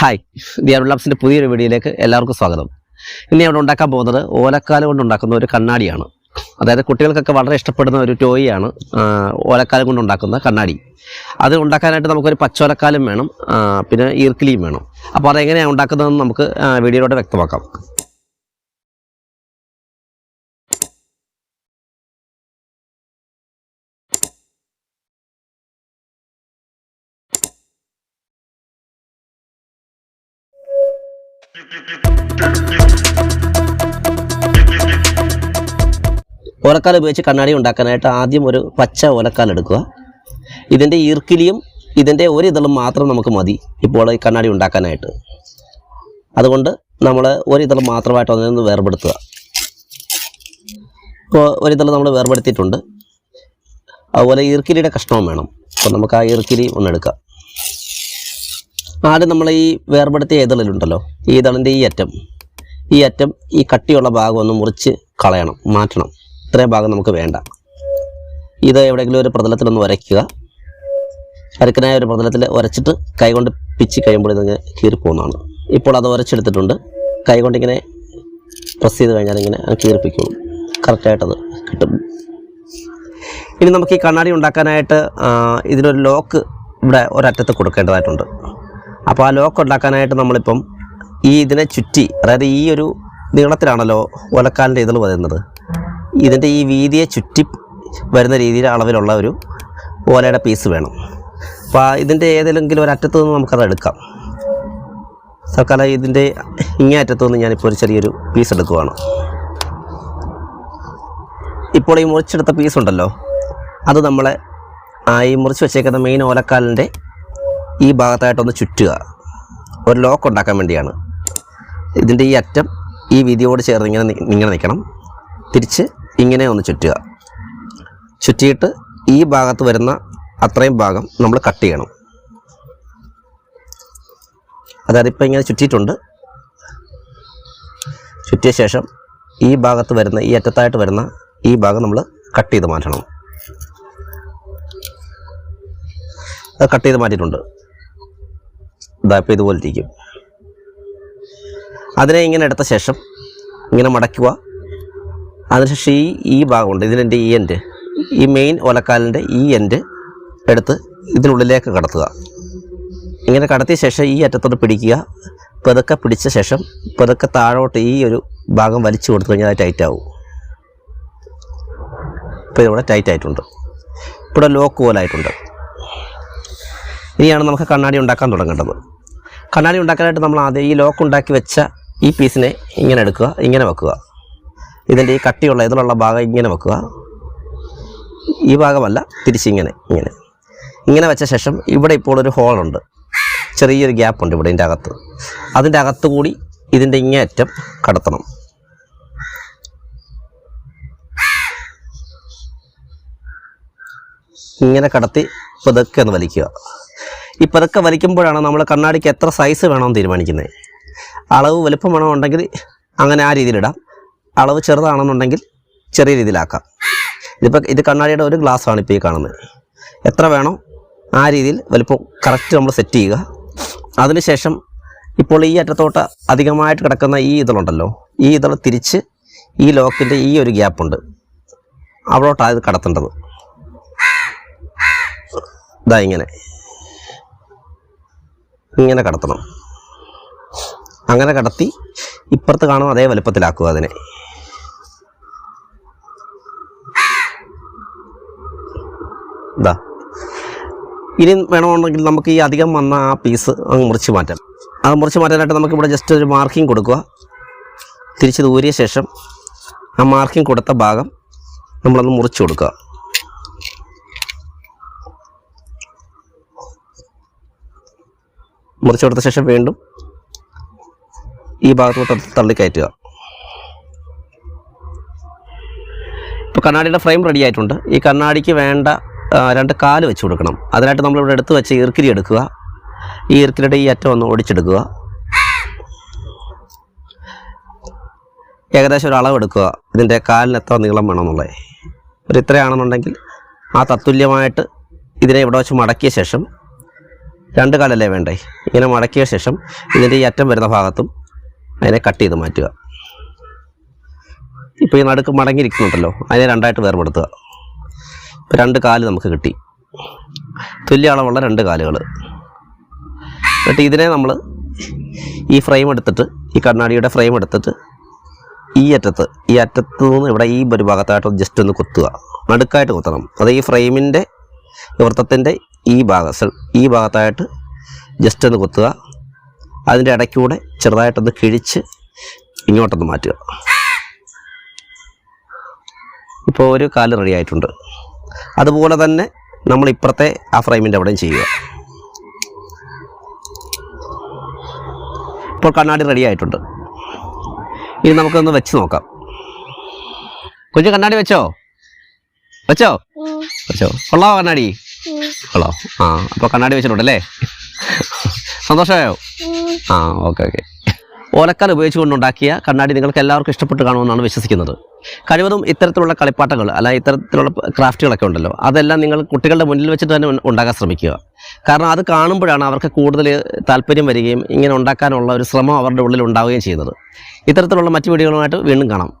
Hi ദിയാർ ലാബ്സിന്റെ പുതിയൊരു വീഡിയോയിലേക്ക് എല്ലാവർക്കും സ്വാഗതം. ഇനി അവിടെ ഉണ്ടാക്കാൻ പോകുന്നത് ഓലക്കാലം കൊണ്ട് ഉണ്ടാക്കുന്ന ഒരു കണ്ണാടിയാണ്. അതായത് കുട്ടികൾക്കൊക്കെ വളരെ ഇഷ്ടപ്പെടുന്ന ഒരു ടോയിയാണ് ഓലക്കാലം കൊണ്ട് ഉണ്ടാക്കുന്ന കണ്ണാടി. അത് ഉണ്ടാക്കാനായിട്ട് നമുക്കൊരു പച്ചോലക്കാലും വേണം പിന്നെ ഈർക്കിലിയും വേണം. അപ്പോൾ അതെങ്ങനെയാണ് ഉണ്ടാക്കുന്നതെന്ന് നമുക്ക് വീഡിയോയിലൂടെ വ്യക്തമാക്കാം. ഓലക്കാൽ ഉപയോഗിച്ച് കണ്ണാടി ഉണ്ടാക്കാനായിട്ട് ആദ്യം ഒരു പച്ച ഓലക്കാൽ എടുക്കുക. ഇതിന്റെ ഈർക്കിലിയും ഇതിന്റെ ഒരു ഇതളും മാത്രം നമുക്ക് മതി ഇപ്പോൾ ഈ കണ്ണാടി ഉണ്ടാക്കാനായിട്ട്. അതുകൊണ്ട് നമ്മൾ ഒരു ഇതൾ മാത്രമായിട്ട് അതിൽ നിന്ന് വേർപെടുത്തുക. ഇപ്പോൾ ഒരു ഇതൾ നമ്മൾ വേർപെടുത്തിയിട്ടുണ്ട്. അതുപോലെ ഈർക്കിലിയുടെ കഷ്ണവും വേണം. അപ്പോൾ നമുക്ക് ആ ഈർക്കിലി ഒന്ന് എടുക്കാം. ആദ്യം നമ്മൾ ഈ വേർപെടുത്തിയ ഏതളിലുണ്ടല്ലോ ഈ ഇതളിന്റെ ഈ അറ്റം? ഈ അറ്റം ഈ കട്ടിയുള്ള ഭാഗം ഒന്ന് മുറിച്ച് കളയണം മാറ്റണം. ഇത്രയും ഭാഗം നമുക്ക് വേണ്ട. ഇത് എവിടെയെങ്കിലും ഒരു പ്രതലത്തിലൊന്ന് ഉരയ്ക്കുക അരക്കനായ ഒരു പ്രതലത്തിൽ ഉരച്ചിട്ട് കൈകൊണ്ട് പിച്ച് കഴിയുമ്പോൾ ഇതിങ്ങനെ കീറിപ്പോകുന്നതാണ് ഇപ്പോൾ അത് ഉരച്ചെടുത്തിട്ടുണ്ട് കൈകൊണ്ട് ഇങ്ങനെ പ്രസ് ചെയ്ത് കഴിഞ്ഞാൽ ഇങ്ങനെ കീറിപ്പിക്കുള്ളൂ കറക്റ്റായിട്ടത് കിട്ടും. ഇനി നമുക്ക് ഈ കണ്ണാടി ഉണ്ടാക്കാനായിട്ട് ഇതിനൊരു ലോക്ക് ഇവിടെ ഒരറ്റത്ത് കൊടുക്കേണ്ടതായിട്ടുണ്ട്. അപ്പോൾ ആ ലോക്ക് ഉണ്ടാക്കാനായിട്ട് നമ്മളിപ്പം ഈ ഇതിനെ ചുറ്റി അതായത് ഈ ഒരു നീളത്തിലാണല്ലോ ഒലക്കാലിന്റെ ഇതൾ വരുന്നത് ഇതിന്റെ ഈ വീതിയെ ചുറ്റി വരുന്ന രീതിയിൽ അളവിലുള്ള ഒരു ഓലയുടെ പീസ് വേണം. അപ്പോൾ ഇതിന്റെ ഏതെങ്കിലും ഒരു അറ്റത്തു നിന്ന് നമുക്കത് എടുക്കാം. തൽക്കാലം ഇതിന്റെ ഇങ്ങേ അറ്റത്തു നിന്ന് ഞാനിപ്പോൾ ഒരു ചെറിയൊരു പീസ് എടുക്കുവാണ്. ഇപ്പോൾ ഈ മുറിച്ചെടുത്ത പീസ് ഉണ്ടല്ലോ. അത് നമ്മളെ ഈ മുറിച്ച് വെച്ചേക്കുന്ന മെയിൻ ഓലക്കാലിന്റെ ഈ ഭാഗത്തായിട്ടൊന്ന് ചുറ്റുക. ഒരു ലോക്ക് ഉണ്ടാക്കാൻ വേണ്ടിയാണ്. ഇതിന്റെ ഈ അറ്റം ഈ വീതിയോട് ചേർന്ന് ഇങ്ങനെ ഇങ്ങനെ നിൽക്കണം തിരിച്ച് ഇങ്ങനെ ഒന്ന് ചുറ്റുക. ചുറ്റിയിട്ട് ഈ ഭാഗത്ത് വരുന്ന അത്രയും ഭാഗം നമ്മൾ കട്ട് ചെയ്യണം. അതായത് ഇപ്പോൾ ഇങ്ങനെ ചുറ്റിയിട്ടുണ്ട്. ചുറ്റിയ ശേഷം ഈ ഭാഗത്ത് വരുന്ന ഈ അറ്റത്തായിട്ട് വരുന്ന ഈ ഭാഗം നമ്മൾ കട്ട് ചെയ്ത് മാറ്റണം. അത് കട്ട് ചെയ്ത് മാറ്റിയിട്ടുണ്ട്. ഇതാ ഇപ്പോൾ ഇതുപോലെ ഇരിക്കും അതിനെ ഇങ്ങനെ എടുത്ത ശേഷം ഇങ്ങനെ മടക്കുക. അതിനുശേഷം ഈ ഈ ഭാഗമുണ്ട് ഇതിനെന്റെ ഈ എൻഡ് ഈ മെയിൻ ഒലക്കാലിന്റെ ഈ എൻഡ് എടുത്ത് ഇതിനുള്ളിലേക്ക് കടത്തുക. ഇങ്ങനെ കടത്തിയ ശേഷം ഈ അറ്റത്തോട്ട് പിടിക്കുക. പെതുക്കെ പിടിച്ച ശേഷം പെതുക്കെ താഴോട്ട് ഈ ഒരു ഭാഗം വലിച്ചു കൊടുത്തു കഴിഞ്ഞാൽ ടൈറ്റ് ആവും. ഇപ്പോൾ ഇതിവിടെ ടൈറ്റ് ആയിട്ടുണ്ട്. ഇവിടെ ലോക്ക് പോലായിട്ടുണ്ട് ഇനിയാണ് നമുക്ക് കണ്ണാടി ഉണ്ടാക്കാൻ തുടങ്ങേണ്ടത്. കണ്ണാടി ഉണ്ടാക്കാനായിട്ട് നമ്മൾ ആദ്യം ഈ ലോക്ക് ഉണ്ടാക്കി വെച്ച ഈ പീസിനെ ഇങ്ങനെ എടുക്കുക ഇങ്ങനെ വെക്കുക. ഇതിന്റെ ഈ കട്ടിയുള്ള ഇതിലുള്ള ഭാഗം ഇങ്ങനെ വെക്കുക. ഈ ഭാഗമല്ല തിരിച്ചിങ്ങനെ ഇങ്ങനെ. ഇങ്ങനെ വെച്ച ശേഷം ഇവിടെ ഇപ്പോൾ ഒരു ഹോളുണ്ട് ചെറിയൊരു ഗ്യാപ്പുണ്ട് ഇവിടെ ഇതിന്റെ അകത്ത്. അതിന്റെ അകത്ത് കൂടി ഇതിന്റെ ഇങ്ങേ അറ്റം കടത്തണം. ഇങ്ങനെ കടത്തി പതുക്കെ ഒന്ന് വലിക്കുക. ഈ പതുക്കെ വലിക്കുമ്പോഴാണ് നമ്മൾ കണ്ണാടിക്ക് എത്ര സൈസ് വേണമെന്ന് തീരുമാനിക്കുന്നത്. അളവ് വലുപ്പം വേണമെന്നുണ്ടെങ്കിൽ അങ്ങനെ ആ രീതിയിലിടാം. അളവ് ചെറുതാണെന്നുണ്ടെങ്കിൽ ചെറിയ രീതിയിലാക്കാം. ഇതിപ്പോൾ ഇത് കണ്ണാടിയുടെ ഒരു ഗ്ലാസ് ആണ് ഇപ്പോൾ ഈ കാണുന്നത്. എത്ര വേണോ ആ രീതിയിൽ വലുപ്പം കറക്റ്റ് നമ്മൾ സെറ്റ് ചെയ്യുക. അതിനുശേഷം ഇപ്പോൾ ഈ അറ്റത്തോട്ട് അധികമായിട്ട് കിടക്കുന്ന ഈ ഇതളുണ്ടല്ലോ. ഈ ഇതൾ തിരിച്ച് ഈ ലോക്കിന്റെ ഈ ഒരു ഗ്യാപ്പുണ്ട് അവിടോട്ടാണ് ഇത് കടത്തേണ്ടത്. ഇതാ ഇങ്ങനെ. ഇങ്ങനെ കടത്തണം. അങ്ങനെ കടത്തി ഇപ്പുറത്ത് കാണും അതേ വലുപ്പത്തിലാക്കുക അതിനെ. ഇതാ ഇനി വേണമെന്നുണ്ടെങ്കിൽ നമുക്ക് ഈ അധികം വന്ന ആ പീസ് അങ്ങ് മുറിച്ച് മാറ്റാം. അത് മുറിച്ച് മാറ്റാനായിട്ട് നമുക്ക് ഇവിടെ ജസ്റ്റ് ഒരു മാർക്കിംഗ് കൊടുക്കുക. തിരിച്ച് ദൂരിയ ശേഷം ആ മാർക്കിംഗ് കൊടുത്ത ഭാഗം നമ്മളൊന്ന് മുറിച്ച് കൊടുക്കുക. മുറിച്ച് കൊടുത്ത ശേഷം വീണ്ടും ഈ ഭാഗത്തോട്ട് തള്ളിക്കയറ്റുക. ഇപ്പോൾ കണ്ണാടിയുടെ ഫ്രെയിം റെഡി ആയിട്ടുണ്ട്. ഈ കണ്ണാടിക്ക് വേണ്ട രണ്ട് കാൽ വെച്ച് കൊടുക്കണം. അതിനായിട്ട് നമ്മളിവിടെ എടുത്ത് വെച്ച് ഈർക്കിരി എടുക്കുക. ഈ ഈർക്കിരിയുടെ ഈ അറ്റം ഒന്ന് ഓടിച്ചെടുക്കുക ഏകദേശം ഒരു അളവ് എടുക്കുക. ഇതിന്റെ കാലിന് എത്ര നീളം വേണമെന്നുള്ളത് ഒരു ഇത്രയാണെന്നുണ്ടെങ്കിൽ ആ തത്തുല്യമായിട്ട് ഇതിനെ ഇവിടെ വെച്ച് മടക്കിയ ശേഷം രണ്ട് കാലല്ലേ വേണ്ടേ? ഇങ്ങനെ മടക്കിയ ശേഷം ഇതിന്റെ ഈ അറ്റം വരുന്ന ഭാഗത്തും അതിനെ കട്ട് ചെയ്ത് മാറ്റുക. ഇപ്പോൾ ഈ നടുക്ക് മടങ്ങിയിരിക്കുന്നുണ്ടല്ലോ. അതിനെ രണ്ടായിട്ട് വേർപെടുത്തുക. ഇപ്പോൾ രണ്ട് കാൽ നമുക്ക് കിട്ടി. തുല്യ അളവുള്ള രണ്ട് കാലുകൾ എന്നിട്ട് ഇതിനെ നമ്മൾ ഈ ഫ്രെയിം എടുത്തിട്ട് ഈ കണ്ണാടിയുടെ ഫ്രെയിം എടുത്തിട്ട് ഈ അറ്റത്ത് ഈ അറ്റത്ത് നിന്ന് ഇവിടെ ഈ ഒരു ഭാഗത്തായിട്ട് ജസ്റ്റ് ഒന്ന് കുത്തുക. നടുക്കായിട്ട് കുത്തണം. അത് ഈ ഫ്രെയിമിന്റെ വൃത്തത്തിന്റെ ഈ ഭാഗം ഈ ഭാഗത്തായിട്ട് ജസ്റ്റ് ഒന്ന് കുത്തുക. അതിന്റെ ഇടയ്ക്കൂടെ ചെറുതായിട്ടൊന്ന് കിഴിച്ച് ഇങ്ങോട്ടൊന്ന് മാറ്റുക. ഇപ്പോൾ ഒരു കാൽ റെഡി ആയിട്ടുണ്ട്. അതുപോലെ തന്നെ നമ്മൾ ഇപ്പുറത്തെ ആ ഫ്രെയിമിന്റെ അവിടെയും ചെയ്യുക. ഇപ്പോൾ കണ്ണാടി റെഡി ആയിട്ടുണ്ട്. ഇനി നമുക്കൊന്ന് വെച്ച് നോക്കാം. കുഞ്ഞു കണ്ണാടി വെച്ചോ? വെച്ചോ? വെച്ചോ? കൊള്ളാവോ കണ്ണാടി? കൊള്ളാം ആ അപ്പോൾ കണ്ണാടി വെച്ചിട്ടുണ്ടല്ലേ? സന്തോഷമായോ? ആ ഓക്കെ ഓക്കെ. ഓലക്കാൽ ഉപയോഗിച്ചുകൊണ്ടുണ്ടാക്കിയ കണ്ണാടി നിങ്ങൾക്ക് എല്ലാവർക്കും ഇഷ്ടപ്പെട്ട് കാണുമെന്നാണ് വിശ്വസിക്കുന്നത്. കഴിവതും ഇത്തരത്തിലുള്ള കളിപ്പാട്ടങ്ങൾ അല്ല ഇത്തരത്തിലുള്ള ക്രാഫ്റ്റുകളൊക്കെ ഉണ്ടല്ലോ അതെല്ലാം നിങ്ങൾ കുട്ടികളുടെ മുന്നിൽ വെച്ചിട്ട് തന്നെ ഉണ്ടാക്കാൻ ശ്രമിക്കുക. കാരണം അത് കാണുമ്പോഴാണ് അവർക്ക് കൂടുതൽ താല്പര്യം വരികയും ഇങ്ങനെ ഉണ്ടാക്കാനുള്ള ഒരു ശ്രമം അവരുടെ ഉള്ളിൽ ഉണ്ടാവുകയും ചെയ്യുന്നത്. ഇത്തരത്തിലുള്ള മറ്റു വീഡിയോകളുമായിട്ട് വീണ്ടും കാണാം.